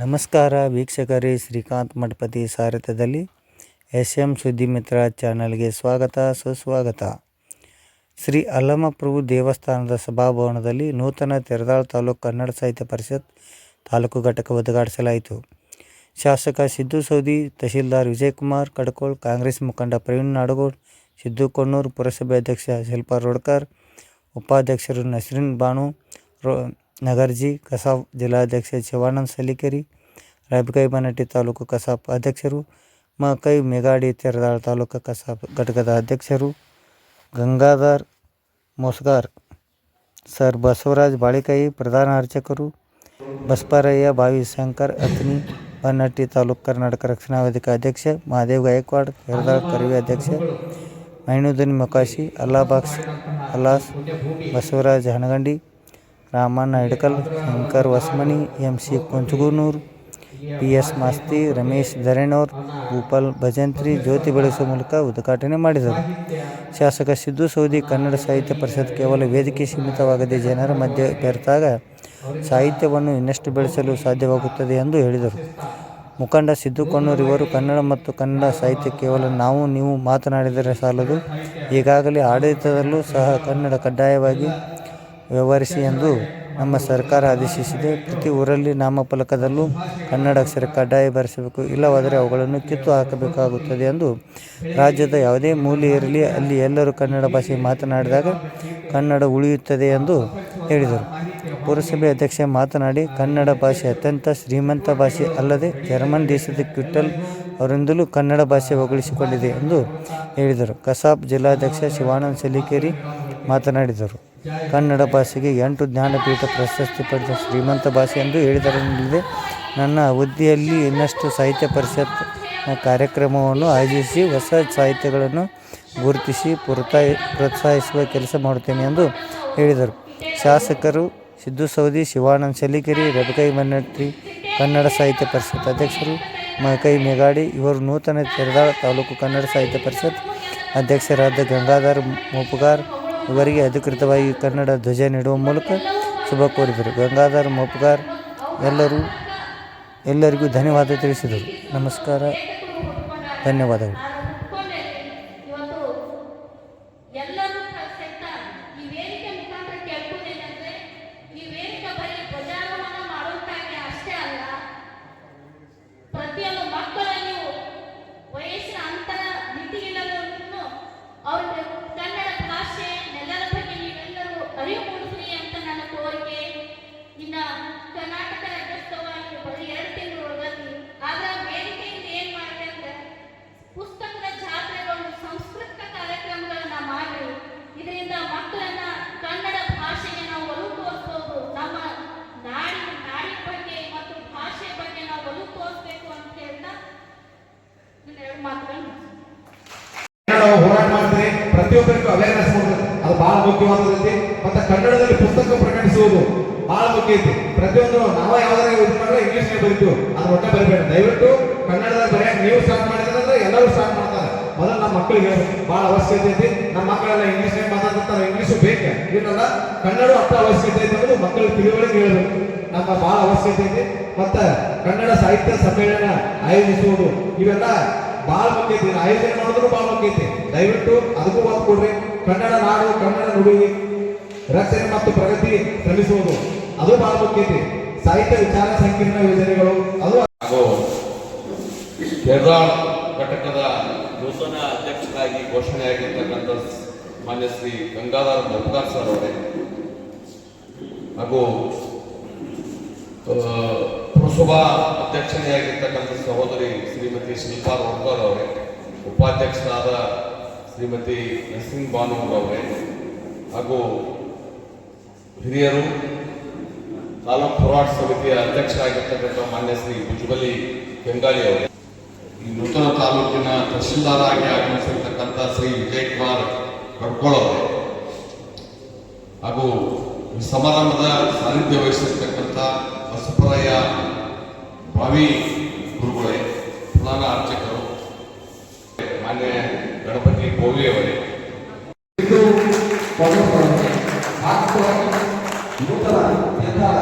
ನಮಸ್ಕಾರ ವೀಕ್ಷಕರೇ, ಶ್ರೀಕಾಂತ್ ಮಠಪತಿ ಸಾರಥ್ಯದಲ್ಲಿ ಎಸ್ ಎಂ ಸುದ್ದಿಮಿತ್ರ ಚಾನಲ್ಗೆ ಸ್ವಾಗತ, ಸುಸ್ವಾಗತ. ಶ್ರೀ ಅಲ್ಲಮಪ್ರಭು ದೇವಸ್ಥಾನದ ಸಭಾಭವನದಲ್ಲಿ ನೂತನ ತೆರದಾಳ್ ತಾಲೂಕು ಕನ್ನಡ ಸಾಹಿತ್ಯ ಪರಿಷತ್ ತಾಲೂಕು ಘಟಕ ಉದ್ಘಾಟಿಸಲಾಯಿತು. ಶಾಸಕ ಸಿದ್ದು ಸೌದಿ ತಹಶೀಲ್ದಾರ್ ವಿಜಯಕುಮಾರ್, ಕಡಕೋಳ್ ಕಾಂಗ್ರೆಸ್ ಮುಖಂಡ ಪ್ರವೀಣ್ ನಾಡಗೋಡ್, ಸಿದ್ದು ಕೊಣ್ಣೂರು ಪುರಸಭೆ ಅಧ್ಯಕ್ಷ ಶಿಲ್ಪಾ ರೋಡ್ಕರ್, ಉಪಾಧ್ಯಕ್ಷರು ನಸ್ರಿನ್ ಬಾನು, ರೋ ನಗರ್ಜಿ ಕಸಾಪ್ ಜಿಲ್ಲಾಧ್ಯಕ್ಷ ಶಿವಾನಂದ್ ಸಲಿಕೆರಿ ರಾಬಿಕೈ ಬನಟ್ಟಿ ತಾಲೂಕು ಕಸಾಪ್ ಅಧ್ಯಕ್ಷರು, ಮಕೈ ಮೇಗಾಡಿ ತೆರದಾಳ ತಾಲೂಕು ಕಸಾಪ್ ಘಟಕದ ಅಧ್ಯಕ್ಷರು, ಗಂಗಾಧರ್ ಮೋಸ್ಗಾರ್, ಸರ್ ಬಸವರಾಜ್ ಬಾಳಿಕಾಯಿ ಪ್ರಧಾನ ಅರ್ಚಕರು, ಬಸ್ಪಾರಯ್ಯ ಬಾವಿ ಶಂಕರ್ ಅತ್ನಿ ಬನ್ನಟ್ಟಿ ತಾಲೂಕು ಕರ್ನಾಟಕ ರಕ್ಷಣಾ ವೇದಿಕೆ ಅಧ್ಯಕ್ಷ, ಮಹಾದೇವ್ ಗಾಯಕ್ವಾಡ್ ತೆರದಾಳ ಕರವಿ ಅಧ್ಯಕ್ಷ Mainuddin Mokashi Allabax Allas, Basavaraj Hanagandi Ramanna Hidkal, Shankar Vasmani M C Kunchagunur P S Masti, Ramesh Dharanor, Bhupal Bhajantri ಜ್ಯೋತಿ ಬೆಳೆಸುವ ಮೂಲಕ ಉದ್ಘಾಟನೆ ಮಾಡಿದರು. ಶಾಸಕ ಸಿದ್ದು ಸೌದಿ ಕನ್ನಡ ಸಾಹಿತ್ಯ ಪರಿಷತ್ ಕೇವಲ ವೇದಿಕೆ ಸೀಮಿತವಾಗದೆ ಜನರ ಮಧ್ಯೆ ಬೆರೆತಾಗ ಸಾಹಿತ್ಯವನ್ನು ಇನ್ನಷ್ಟು ಬೆಳೆಸಲು ಸಾಧ್ಯವಾಗುತ್ತದೆ ಎಂದು ಹೇಳಿದರು. ಮುಖಂಡ ಸಿದ್ದು ಕಣ್ಣೂರ್ ಇವರು, ಕನ್ನಡ ಮತ್ತು ಕನ್ನಡ ಸಾಹಿತ್ಯ ಕೇವಲ ನಾವು, ನೀವು ಮಾತನಾಡಿದರೆ ಸಾಲದು. ಈಗಾಗಲೇ ಆಡಳಿತದಲ್ಲೂ ಸಹ ಕನ್ನಡ ಕಡ್ಡಾಯವಾಗಿ ವ್ಯವಹರಿಸಿ ಎಂದು ನಮ್ಮ ಸರ್ಕಾರ ಆದೇಶಿಸಿದೆ. ಪ್ರತಿ ಊರಲ್ಲಿ ನಾಮಫಲಕದಲ್ಲೂ ಕನ್ನಡ ಅಕ್ಷರ ಕಡ್ಡಾಯ ಬರೆಸಬೇಕು. ಇಲ್ಲವಾದರೆ ಅವುಗಳನ್ನು ಕಿತ್ತು ಹಾಕಬೇಕಾಗುತ್ತದೆ ಎಂದು ರಾಜ್ಯದ ಯಾವುದೇ ಮೂಲೆ ಇರಲಿ, ಅಲ್ಲಿ ಎಲ್ಲರೂ ಕನ್ನಡ ಭಾಷೆ ಮಾತನಾಡಿದಾಗ ಕನ್ನಡ ಉಳಿಯುತ್ತದೆ ಎಂದು ಹೇಳಿದರು. ಪುರಸಭೆ ಅಧ್ಯಕ್ಷ ಮಾತನಾಡಿ, ಕನ್ನಡ ಭಾಷೆ ಅತ್ಯಂತ ಶ್ರೀಮಂತ ಭಾಷೆ ಅಲ್ಲದೆ ಜರ್ಮನ್ ದೇಶದ ಕ್ವಿಟಲ್ ಅವರಿಂದಲೂ ಕನ್ನಡ ಭಾಷೆ ಹೊಗಳಿಸಿಕೊಂಡಿದೆ ಎಂದು ಹೇಳಿದರು. ಕಸಾಪ್ ಜಿಲ್ಲಾಧ್ಯಕ್ಷ ಶಿವಾನಂದ್ ಸಲಿಕೇರಿ ಮಾತನಾಡಿದರು. ಕನ್ನಡ ಭಾಷೆಗೆ ಎಂಟು ಜ್ಞಾನಪೀಠ ಪ್ರಶಸ್ತಿ ಪಡೆದ ಶ್ರೀಮಂತ ಭಾಷೆ ಎಂದು ಹೇಳಿದರಲ್ಲಿದೆ ನನ್ನ ಅವಧಿಯಲ್ಲಿ ಇನ್ನಷ್ಟು ಸಾಹಿತ್ಯ ಪರಿಷತ್ ಕಾರ್ಯಕ್ರಮವನ್ನು ಆಯೋಜಿಸಿ ಹೊಸ ಸಾಹಿತ್ಯಗಳನ್ನು ಗುರುತಿಸಿ ಪ್ರೋತ್ಸಾಹ ಪ್ರೋತ್ಸಾಹಿಸುವ ಕೆಲಸ ಮಾಡುತ್ತೇನೆ ಎಂದು ಹೇಳಿದರು. ಶಾಸಕರು ಸಿದ್ದು ಸೌದಿ ಶಿವಾನಂದ ಸಲಿಕೆರಿ ರಬಕೈ ಮನ್ನಟ್ಟಿ ಕನ್ನಡ ಸಾಹಿತ್ಯ ಪರಿಷತ್ ಅಧ್ಯಕ್ಷರು ಮಕೈ ಮೇಗಾಡಿ, ಇವರು ನೂತನ ತೆರೆದ ತಾಲೂಕು ಕನ್ನಡ ಸಾಹಿತ್ಯ ಪರಿಷತ್ ಅಧ್ಯಕ್ಷರಾದ ಗಂಗಾಧರ್ ಮೋಪುಗಾರ್ ಇವರಿಗೆ ಅಧಿಕೃತವಾಗಿ ಕನ್ನಡ ಧ್ವಜ ನೀಡುವ ಮೂಲಕ ಶುಭ ಕೋರಿದರು. ಗಂಗಾಧರ್ ಮೊಪ್ಗಾರ್ ಎಲ್ಲರೂ ಎಲ್ಲರಿಗೂ ಧನ್ಯವಾದ ತಿಳಿಸಿದರು. ನಮಸ್ಕಾರ. ಧನ್ಯವಾದಗಳು. ಮಾತುಗಳನ್ನು ನಾವು ಹೋರಾಟ ಮಾಡ್ತೀವಿ, ಪ್ರತಿಯೊಬ್ಬರಿಗೂ ಅವೇರ್ನೆಸ್ ಕೊಡೋದು ಅದು ಬಹಳ ಮುಖ್ಯವಾದದ್ದು ಮತ್ತೆ ಕನ್ನಡದಲ್ಲಿ ಪುಸ್ತಕ ಪ್ರಕಟಿಸುವುದು ಬಹಳ ಮುಖ್ಯ ಐತಿ ಪ್ರತಿಯೊಂದು ನಾವು ಯಾವ್ದಾರ ಯೋಚನೆ ಮಾಡಿದ್ರೆ ಇಂಗ್ಲಿಷ್ ಬರಿತೀವಿ. ಅದು ಒಟ್ಟೆ ಬರಬೇಡ. ದಯವಿಟ್ಟು ಕನ್ನಡದಲ್ಲಿ ಬರೆಯಕ್ಕೆ ನೀವು ಸ್ಟಾರ್ಟ್ ಮಾಡಿದ್ರೆ ಎಲ್ಲರೂ ಸ್ಟಾರ್ಟ್ ಮಾಡ್ತಾರೆ. ಮೊದಲು ನಮ್ಮ ಮಕ್ಕಳಿಗೆ ಬಹಳ ಅವಶ್ಯಕತೆ ಐತಿ. ನಮ್ಮ ಮಕ್ಕಳೆಲ್ಲ ಇಂಗ್ಲಿಷ್ ಮಾತಾಡ್ತಾರೆ ಇಂಗ್ಲಿಷ್ ಬೇಕು? ಏನಲ್ಲ ಕನ್ನಡ ಅರ್ಥ ಅವಶ್ಯಕತೆ ಐತೆ ಅನ್ನೋದು ಮಕ್ಕಳಿಗೆ ತಿಳುವಳಿಕೆ ಹೇಳಬೇಕು. ನಮ್ಮ ಬಹಳ ಅವಶ್ಯಕತೆ ಐತಿ. ಮತ್ತೆ ಕನ್ನಡ ಸಾಹಿತ್ಯ ಸಮ್ಮೇಳನ ಆಯೋಜಿಸುವುದು, ಇವೆಲ್ಲ ಬಹಳ ಮುಖ್ಯ ಐತಿ ಇದನ್ನ ಆಯೋಜನೆ ಮಾಡೋದು ಬಹಳ ಮುಖ್ಯ ಐತಿ ದಯವಿಟ್ಟು ಅದಕ್ಕೂ ಒತ್ತು ಕೊಡ್ರಿ. ಕನ್ನಡ ನಾಡು, ಕನ್ನಡ ನುಡಿ ರಕ್ಷಣೆ ಮತ್ತು ಪ್ರಗತಿ ಶ್ರಮಿಸುವುದು ಅದು ಬಹಳ ಮುಖ್ಯ ಐತಿ ಸಾಹಿತ್ಯ ವಿಚಾರ ಸಂಕೀರ್ಣ ಯೋಜನೆಗಳು, ಅದು ಹಾಗೂ ಘಟಕದ ನೂತನ ಅಧ್ಯಕ್ಷರಾಗಿ ಘೋಷಣೆಯಾಗಿರ್ತಕ್ಕಂಥ ಮಾನ್ಯ ಶ್ರೀ ಗಂಗಾಧರ ಮೋಪ್ದಾರ್ ಸರ್ ಅವರೇ. ಹಾಗೂ ಪುರಸಭಾ ಅಧ್ಯಕ್ಷತೆಯಾಗಿರ್ತಕ್ಕಂಥ ಸಹೋದರಿ ಶ್ರೀಮತಿ ಶಿಲ್ಪಾ ರೋಡ್ಕರ್ ಅವರೇ. ಉಪಾಧ್ಯಕ್ಷರಾದ ಶ್ರೀಮತಿ ನರಸಿಂಗ್ ಅವರೇ ಹಾಗೂ ಹಿರಿಯರು, ತಾಲೂಕು ಹೋರಾಟ ಸಮಿತಿಯ ಅಧ್ಯಕ್ಷರಾಗಿರ್ತಕ್ಕಂಥ ಮಾನ್ಯ ಶ್ರೀ ಭುಜಬಲಿ ಬೆಂಗಾಲಿ ಅವರು. ಈ ನೂತನ ತಾಲೂಕಿನ ತಹಶೀಲ್ದಾರ್ ಆಗಿ ಆಗಮಿಸಿರ್ತಕ್ಕಂಥ ಶ್ರೀ ವಿಜಯಕುಮಾರ್ ಕಡ್ಕೋಳ್ ಅವರು. ಹಾಗೂ ಸಮಾರಂಭದ ಸಾನ್ನಿಧ್ಯ ವಹಿಸಿರ್ತಕ್ಕಂಥ ಬಸವರಾಯ ಬಾವಿ ಗುರುಗಳೇ ಪ್ರಧಾನ ಅರ್ಚಕರು ಮಾನ್ಯ ಗಣಪತಿ ಗೋವಿ ಅವರೇ ಇದು ವಾಸ್ತವವಾಗಿ ನೂತನ ನಿರ್ಧಾರ